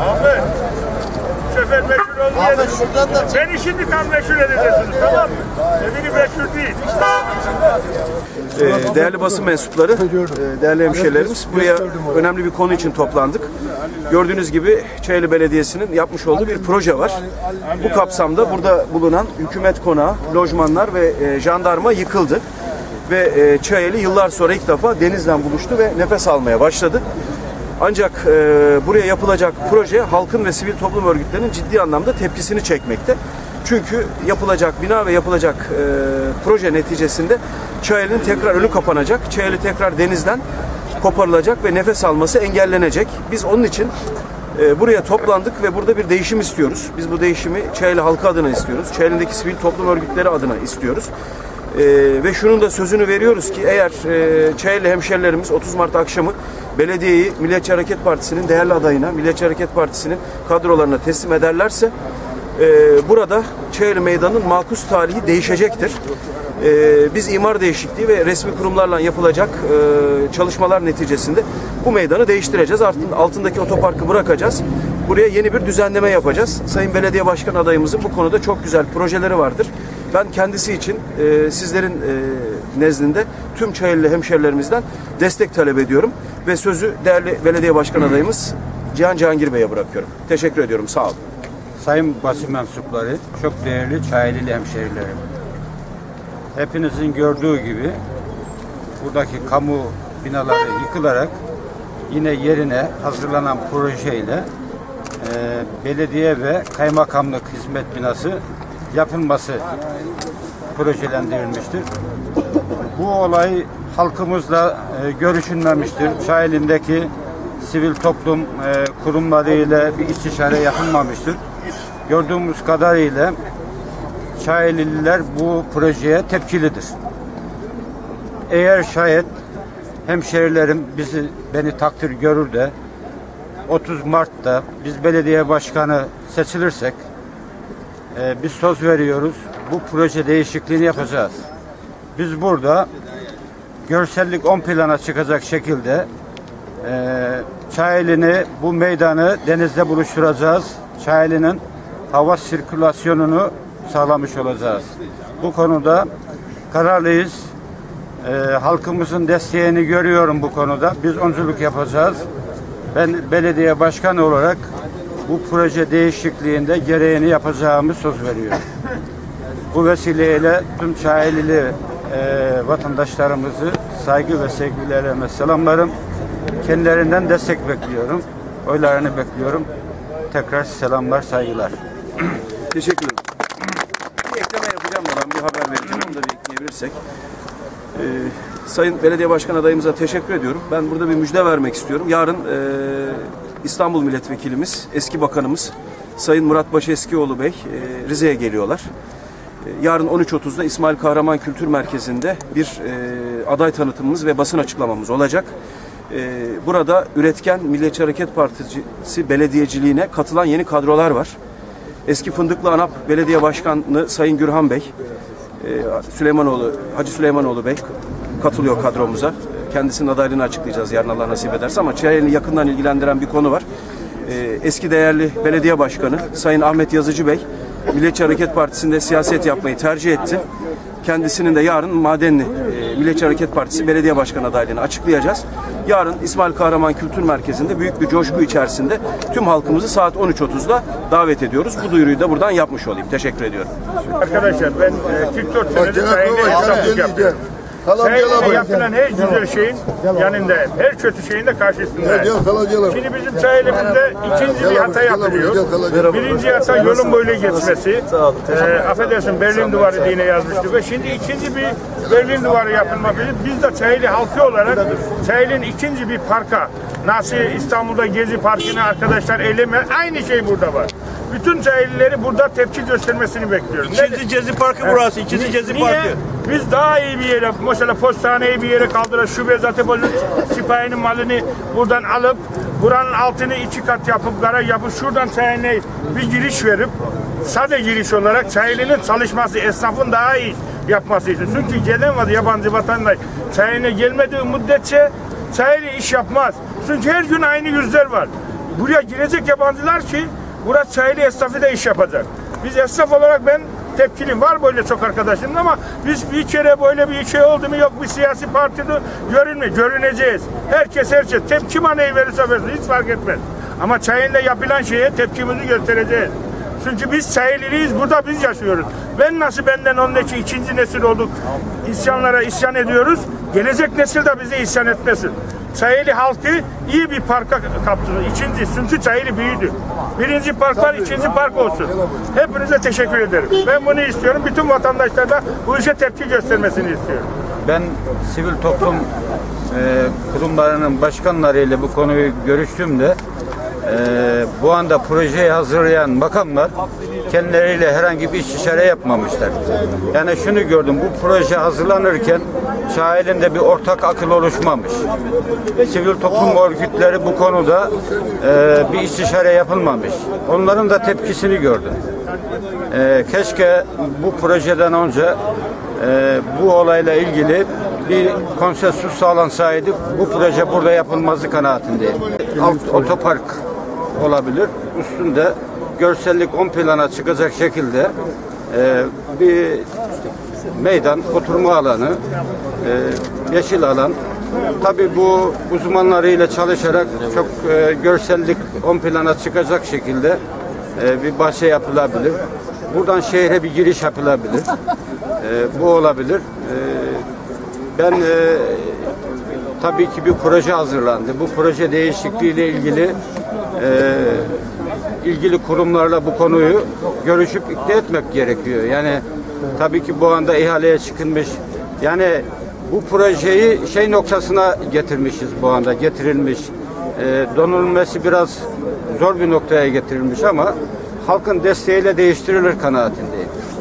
Ahmet. Bu sefer meşhur oldu Ahmet şuradan da Beni şimdi tam meşhur edeceksiniz tamam mı? Öbürü meşhur değil. Ee, değerli basın mensupları, e, değerli hemşehrilerimiz buraya önemli bir konu için toplandık. Gördüğünüz gibi Çayeli Belediyesi'nin yapmış olduğu bir proje var. Bu kapsamda burada bulunan hükümet konağı, lojmanlar ve e, jandarma yıkıldı. Ve e, Çayeli yıllar sonra ilk defa denizden buluştu ve nefes almaya başladı. Ancak e, buraya yapılacak proje halkın ve sivil toplum örgütlerinin ciddi anlamda tepkisini çekmekte. Çünkü yapılacak bina ve yapılacak e, proje neticesinde Çayeli'nin tekrar önü kapanacak. Çayeli tekrar denizden koparılacak ve nefes alması engellenecek. Biz onun için e, buraya toplandık ve burada bir değişim istiyoruz. Biz bu değişimi Çayeli halkı adına istiyoruz. Çayeli'ndeki sivil toplum örgütleri adına istiyoruz. Ee, ve şunun da sözünü veriyoruz ki eğer e, Çayeli hemşerilerimiz 30 Mart akşamı belediyeyi Milliyetçi Hareket Partisi'nin değerli adayına, Milliyetçi Hareket Partisi'nin kadrolarına teslim ederlerse e, burada Çayeli Meydanı'nın makus tarihi değişecektir. E, biz imar değişikliği ve resmi kurumlarla yapılacak e, çalışmalar neticesinde bu meydanı değiştireceğiz. Artık altındaki otoparkı bırakacağız. Buraya yeni bir düzenleme yapacağız. Sayın Belediye Başkan adayımızın bu konuda çok güzel projeleri vardır. Ben kendisi için e, sizlerin e, nezdinde tüm Çayeli hemşerilerimizden destek talep ediyorum. Ve sözü değerli belediye başkan adayımız Cihan Cihangir Bey'e bırakıyorum. Teşekkür ediyorum. Sağ olun. Sayın basın mensupları, çok değerli Çayelili hemşerilerim. Hepinizin gördüğü gibi buradaki kamu binaları yıkılarak yine yerine hazırlanan projeyle e, belediye ve kaymakamlık hizmet binası yapılması projelendirilmiştir. Bu olay halkımızla e, görüşülmemiştir. Çayeli'ndeki sivil toplum e, kurumlarıyla bir istişare yapılmamıştır. Gördüğümüz kadarıyla Çayelililer bu projeye tepkilidir. Eğer şayet hemşerilerim bizi beni takdir görür de 30 Mart'ta biz belediye başkanı seçilirsek e, biz söz veriyoruz. Bu proje değişikliğini yapacağız. Biz burada görsellik ön plana çıkacak şekilde e, Çayeli'ni bu meydanı denizde buluşturacağız. Çayeli'nin hava sirkülasyonunu sağlamış olacağız. Bu konuda kararlıyız. E, halkımızın desteğini görüyorum bu konuda. Biz onculuk yapacağız. Ben belediye başkanı olarak bu proje değişikliğinde gereğini yapacağımı söz veriyorum. Bu vesileyle tüm Çayelili e, vatandaşlarımızı saygı ve sevgilerime selamlarım. Kendilerinden destek bekliyorum. Oylarını bekliyorum. Tekrar selamlar, saygılar. Teşekkür ederim. Bir ekleme yapacağım oradan bir haber vereceğim. Onu da bir ekleyebilirsek. Ee, Sayın Belediye Başkan adayımıza teşekkür ediyorum. Ben burada bir müjde vermek istiyorum. Yarın e, İstanbul Milletvekilimiz, eski bakanımız Sayın Murat Baş Eskioğlu Bey e, Rize'ye geliyorlar. E, Yarın 13.30'da İsmail Kahraman Kültür Merkezi'nde bir e, aday tanıtımımız ve basın açıklamamız olacak. Burada üretken Milliyetçi Hareket Partisi belediyeciliğine katılan yeni kadrolar var. Eski Fındıklı ANAP Belediye Başkanı Sayın Gürhan Bey, Süleymanoğlu, Hacı Süleymanoğlu Bey katılıyor kadromuza. Kendisinin adaylığını açıklayacağız yarın Allah nasip ederse ama Çayeli'ni yakından ilgilendiren bir konu var. E, Eski değerli belediye başkanı Sayın Ahmet Yazıcı Bey, Milliyetçi Hareket Partisi'nde siyaset yapmayı tercih etti. Kendisinin de yarın Madenli e, Milliyetçi Hareket Partisi belediye başkanı adaylığını açıklayacağız. Yarın İsmail Kahraman Kültür Merkezi'nde büyük bir coşku içerisinde tüm halkımızı saat 13.30'da davet ediyoruz. Bu duyuruyu da buradan yapmış olayım. Teşekkür ediyorum. Arkadaşlar ben e, 44 senedir esnaflık gel yapıyorum. Kalan Çayeli'de gel yapılan her güzel şeyin yanındayım. Her kötü şeyin de gel Şimdi bizim Çayeli'mizde ikinci bir hata yapılıyor. Birinci hata yolun böyle geçmesi. Ee, affedersin Berlin Duvarı diye yazmıştı ve şimdi ikinci bir Berlin Duvarı yapılmaktadır. Biz de Çayeli halkı olarak Çayeli'nin ikinci bir parka nasıl İstanbul'da Gezi Parkı'nı arkadaşlar eyleme aynı şey burada var. Bütün Çayelileri burada tepki göstermesini bekliyorum. İkinci Gezi Parkı burası. İkinci Gezi Niye? Parkı. Biz daha iyi bir yere, mesela postaneyi bir yere kaldırar, şube zaten böyle sipahinin malını buradan alıp, buranın altını iki kat yapıp, garaj yapıp, şuradan çayına bir giriş verip, sade giriş olarak çayının çalışması, esnafın daha iyi yapması için. Çünkü gelen var yabancı vatandaş çayına gelmediği müddetçe çaylı iş yapmaz. Çünkü her gün aynı yüzler var. Buraya girecek yabancılar ki burası çaylı esnafı da iş yapacak. Biz esnaf olarak ben tepkiliyim. Var böyle çok arkadaşım ama biz bir kere böyle bir şey oldu mu yok bir siyasi partide görünme, görüneceğiz. Herkes her şey. Tepki bana neyi verirse versin hiç fark etmez. Ama çayında yapılan şeye tepkimizi göstereceğiz. Çünkü biz Çayeli'liyiz, burada biz yaşıyoruz. Ben nasıl benden önceki ikinci nesil olduk, isyanlara isyan ediyoruz. Gelecek nesil de bize isyan etmesin. Çayeli halkı iyi bir parka kaptı. İkinci, çünkü Çayeli büyüdü. Birinci park var, ikinci park olsun. Hepinize teşekkür ederim. Ben bunu istiyorum. Bütün vatandaşlar da bu işe tepki göstermesini istiyorum. Ben sivil toplum e, kurumlarının başkanlarıyla bu konuyu görüştüğümde e, bu anda projeyi hazırlayan makamlar kendileriyle herhangi bir istişare yapmamışlar. Yani şunu gördüm, bu proje hazırlanırken şairinde bir ortak akıl oluşmamış. Sivil toplum örgütleri bu konuda e, bir istişare yapılmamış. Onların da tepkisini gördüm. E, keşke bu projeden önce e, bu olayla ilgili bir konsensus sağlansaydı bu proje burada yapılmazı kanaatindeyim. Alt otopark olabilir. Üstünde görsellik ön plana çıkacak şekilde e, bir meydan, oturma alanı, e, yeşil alan. Tabii bu uzmanlarıyla çalışarak çok e, görsellik ön plana çıkacak şekilde e, bir bahçe yapılabilir. Buradan şehre bir giriş yapılabilir. E, bu olabilir. E, ben e, tabii ki bir proje hazırlandı. Bu proje değişikliğiyle ilgili e, ilgili kurumlarla bu konuyu görüşüp ikna etmek gerekiyor. Yani tabii ki bu anda ihaleye çıkılmış. Yani bu projeyi şey noktasına getirmişiz bu anda getirilmiş. E, donulması biraz zor bir noktaya getirilmiş ama halkın desteğiyle değiştirilir kanaatindeyim.